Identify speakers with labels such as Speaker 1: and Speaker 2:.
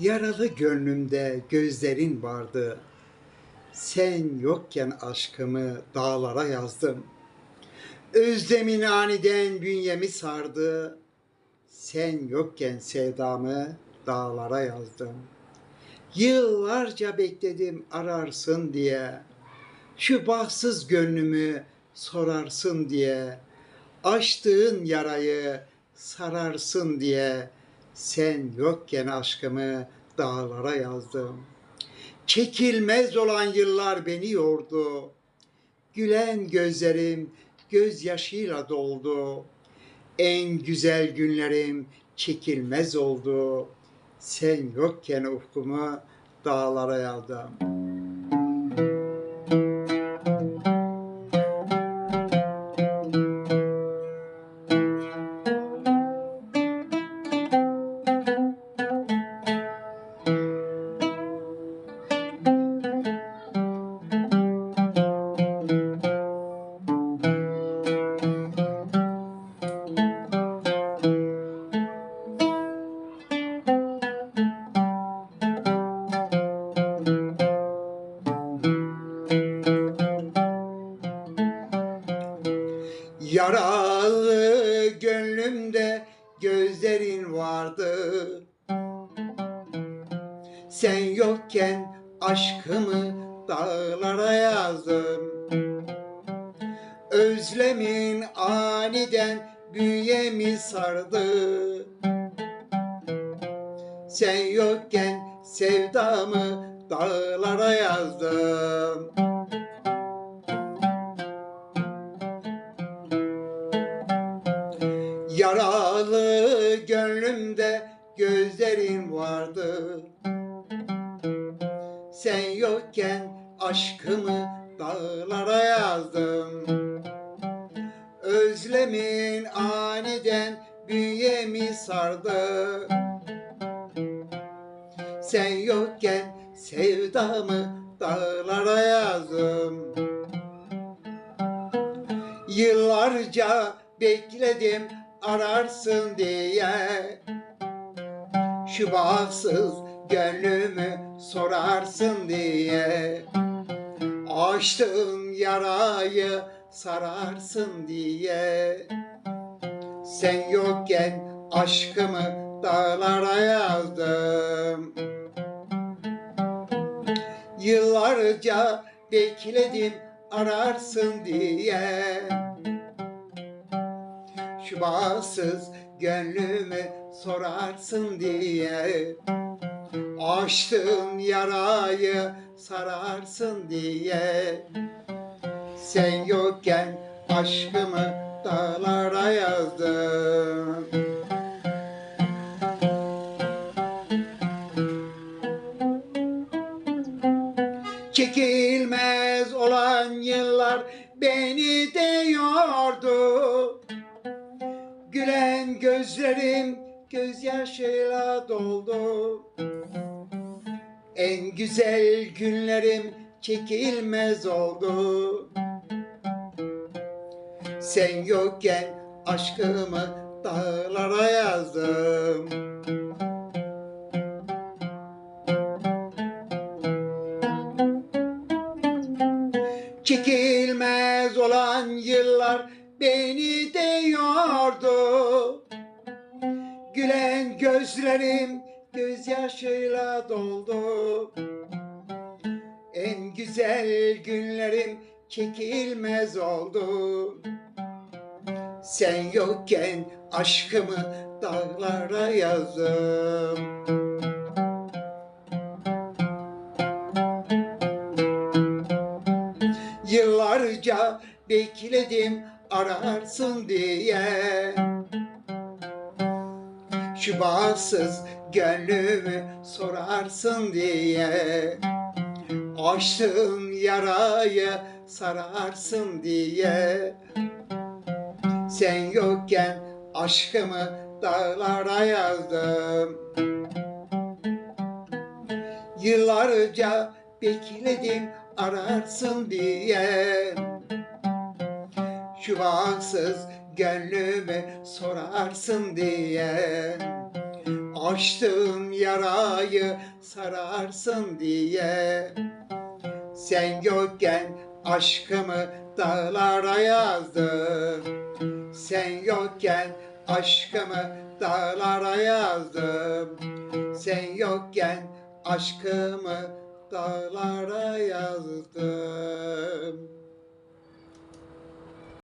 Speaker 1: Yaralı gönlümde gözlerin vardı. Sen yokken aşkımı dağlara yazdım. Özlemin aniden bünyemi sardı. Sen yokken sevdamı dağlara yazdım. Yıllarca bekledim ararsın diye. Şu bahtsız gönlümü sorarsın diye. Açtığın yarayı sararsın diye. Sen yokken aşkımı dağlara yazdım. Çekilmez olan yıllar beni yordu. Gülen gözlerim gözyaşıyla doldu. En güzel günlerim çekilmez oldu. Sen yokken ufkumu dağlara yazdım. Yaralı gönlümde gözlerin vardı. Sen yokken aşkımı dağlara yazdım. Özlemin aniden bünyemi sardı. Sen yokken sevdamı dağlara yazdım. Yaralı gönlümde gözlerin vardı. Sen yokken aşkımı dağlara yazdım. Özlemin aniden bünyemi sardı. Sen yokken sevdamı dağlara yazdım. Yıllarca bekledim ararsın diye. Şu gönlümü sorarsın diye. Açtığın yarayı sararsın diye. Sen yokken aşkımı dağlara yazdım. Yıllarca bekledim ararsın diye Bahtsız gönlümü sorarsın diye. Açtığın yarayı sararsın diye. Sen yokken aşkımı dağlara yazdım. Çekilmez olan yıllar beni de yordu Gülen gözlerim gözyaşıyla doldu. En güzel günlerim çekilmez oldu. Sen yokken aşkımı dağlara yazdım. Çekilmez olan yıllar beni de yordu Gülen gözlerim gözyaşıyla doldu. En güzel günlerim çekilmez oldu. Sen yokken aşkımı dağlara yazdım bekledim ararsın diye. Şu bahtsız gönlümü sorarsın diye. Açtığın yarayı sararsın diye. Sen yokken aşkımı dağlara yazdım. Yıllarca bekledim ararsın diye Şu bahtsız gönlümü sorarsın diye. Açtığım yarayı sararsın diye. Sen yokken aşkımı dağlara yazdım Sen yokken aşkımı dağlara yazdım Sen yokken aşkımı dağlara yazdım